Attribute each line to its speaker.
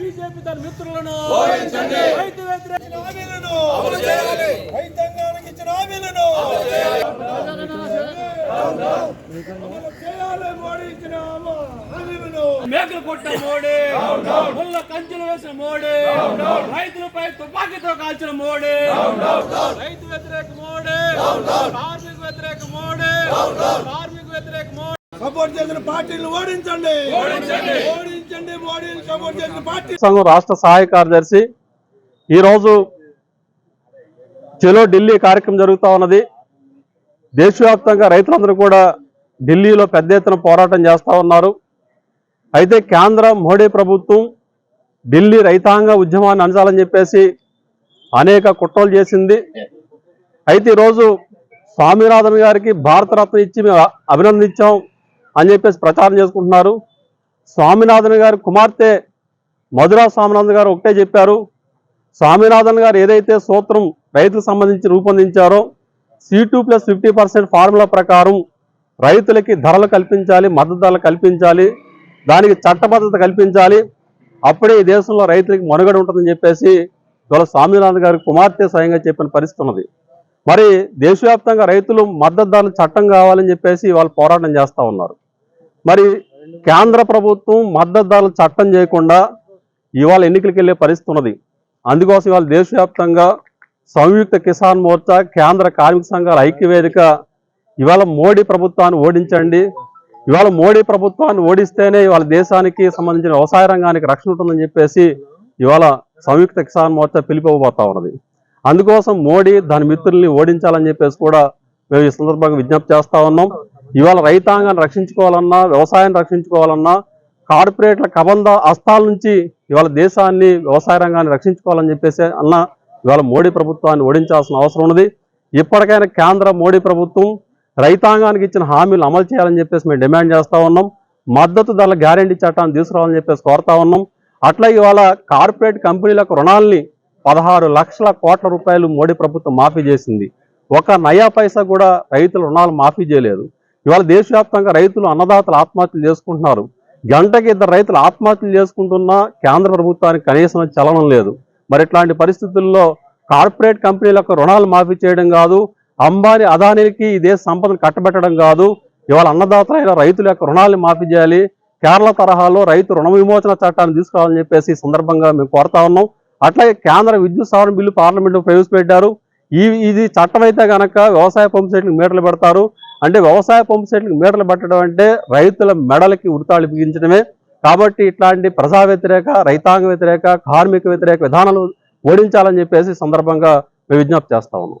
Speaker 1: BJP తన మిత్రులను. రైతు వ్యతిరేక
Speaker 2: హామీలను. రైతాంగానికి ఇచ్చిన హామీలను. మోడీ
Speaker 1: మేకలు కొట్ట మోడీ. ముళ్ళ కంచెలు వేసిన మోడీ. రైతులపై తుపాకీతో కాల్చిన మోడీ. రైతు వ్యతిరేక మోడీ. కార్మిక వ్యతిరేక మోడీ. కార్మిక వ్యతిరేక మోడీ.
Speaker 2: సపోర్ట్ చేసిన పార్టీలను ఓడించండి. ఓడించండి మోడీని సపోర్ట్ చేసిన పార్టీ.
Speaker 3: సంఘం రాష్ట్ర సహాయ కార్యదర్శి ఈరోజు చెలో ఢిల్లీ కార్యక్రమం జరుగుతూ ఉన్నది. దేశవ్యాప్తంగా రైతులందరూ కూడా ఢిల్లీలో పెద్ద ఎత్తున పోరాటం చేస్తూ ఉన్నారు. అయితే కేంద్ర మోడీ ప్రభుత్వం ఢిల్లీ రైతాంగ ఉద్యమాన్ని అంచాలని చెప్పేసి అనేక కుట్రలు చేసింది. అయితే ఈరోజు స్వామినాథన్ గారికి భారతరత్న ఇచ్చి మేము అభినందించాం అని చెప్పేసి ప్రచారం చేసుకుంటున్నారు. స్వామినాథన్ గారి కుమార్తె మధురా స్వామినాథన్ గారు ఒకటే చెప్పారు. స్వామినాథన్ గారు ఏదైతే సూత్రం రైతులకు సంబంధించి రూపొందించారో C two plus fifty percent formula ప్రకారం రైతులకి ధరలు కల్పించాలి మద్దతు ధరలు కల్పించాలి దానికి చట్టబద్ధత కల్పించాలి. అప్పుడే ఈ దేశంలో రైతులకి మనుగడ ఉంటుందని చెప్పేసి ఇవాళ స్వామినాథన్ గారి కుమార్తె స్వయంగా చెప్పిన పరిస్థితి ఉన్నది. మరి దేశవ్యాప్తంగా రైతులు మద్దతు ధరలు చట్టం కావాలని చెప్పేసి వాళ్ళు పోరాటం చేస్తూ ఉన్నారు. మరి కేంద్ర ప్రభుత్వం మద్దతు ధరలు చట్టం చేయకుండా ఇవాళ ఎన్నికలకు వెళ్ళే పరిస్థితి ఉన్నది. అందుకోసం ఇవాళ దేశవ్యాప్తంగా సంయుక్త కిసాన్ మోర్చా కేంద్ర కార్మిక సంఘాల ఐక్యవేదిక ఇవాళ మోడీ ప్రభుత్వాన్ని ఓడించండి. ఇవాళ మోడీ ప్రభుత్వాన్ని ఓడిస్తేనే ఇవాళ దేశానికి సంబంధించిన వ్యవసాయ రంగానికి రక్షణ ఉంటుందని చెప్పేసి ఇవాళ సంయుక్త కిసాన్ మోర్చా పిలిపివ్వబోతా ఉన్నది. అందుకోసం మోడీ దాని మిత్రుల్ని ఓడించాలని చెప్పేసి కూడా మేము ఈ సందర్భంగా విజ్ఞప్తి చేస్తా ఉన్నాం. ఇవాళ రైతాంగాన్ని రక్షించుకోవాలన్నా వ్యవసాయాన్ని రక్షించుకోవాలన్నా కార్పొరేట్ల కబంధ అస్తాల నుంచి ఇవాళ దేశాన్ని వ్యవసాయ రంగాన్ని రక్షించుకోవాలని చెప్పేసి అన్న ఇవాళ మోడీ ప్రభుత్వాన్ని ఓడించాల్సిన అవసరం ఉన్నది. ఇప్పటికైనా కేంద్ర మోడీ ప్రభుత్వం రైతాంగానికి ఇచ్చిన హామీలు అమలు చేయాలని చెప్పేసి మేము డిమాండ్ చేస్తూ ఉన్నాం. మద్దతు ధరల గ్యారెంటీ చట్టాన్ని తీసుకురావాలని చెప్పేసి కోరుతా ఉన్నాం. అట్లా ఇవాళ కార్పొరేట్ కంపెనీలకు రుణాల్ని పదహారు లక్షల కోట్ల రూపాయలు మోడీ ప్రభుత్వం మాఫీ చేసింది. ఒక నయా పైసా కూడా రైతుల రుణాలు మాఫీ చేయలేదు. ఇవాళ దేశవ్యాప్తంగా రైతులు అన్నదాతలు ఆత్మహత్యలు చేసుకుంటున్నారు. గంటకి ఇద్దరు రైతులు ఆత్మహత్యలు చేసుకుంటున్నా కేంద్ర ప్రభుత్వానికి కనీసం చలనం లేదు. మరి ఇట్లాంటి పరిస్థితుల్లో కార్పొరేట్ కంపెనీలకు రుణాలు మాఫీ చేయడం కాదు అంబానీ అదానీలకి ఈ దేశ సంపదను కట్టబెట్టడం కాదు. ఇవాళ అన్నదాతలైన రైతుల యొక్క రుణాలను మాఫీ చేయాలి. కేరళ తరహాలో రైతు రుణ విమోచన చట్టాన్ని తీసుకురావాలని చెప్పేసి సందర్భంగా మేము కోరుతా ఉన్నాం. అట్లాగే కేంద్ర విద్యుత్ సవరణ బిల్లు పార్లమెంట్లో ప్రవేశపెట్టారు. ఈ ఇది చట్టం అయితే కనుక వ్యవసాయ పంపు సెట్లకు మీటర్లు పెడతారు. అంటే వ్యవసాయ పంపు సెట్లకు మీటర్లు పెట్టడం అంటే రైతుల మెడలకి ఉడతాళి బిగించడమే. కాబట్టి ఇట్లాంటి ప్రజా వ్యతిరేక రైతాంగ వ్యతిరేక కార్మిక వ్యతిరేక విధానాలు ఓడించాలని చెప్పేసి సందర్భంగా మేము విజ్ఞప్తి చేస్తా ఉన్నాం.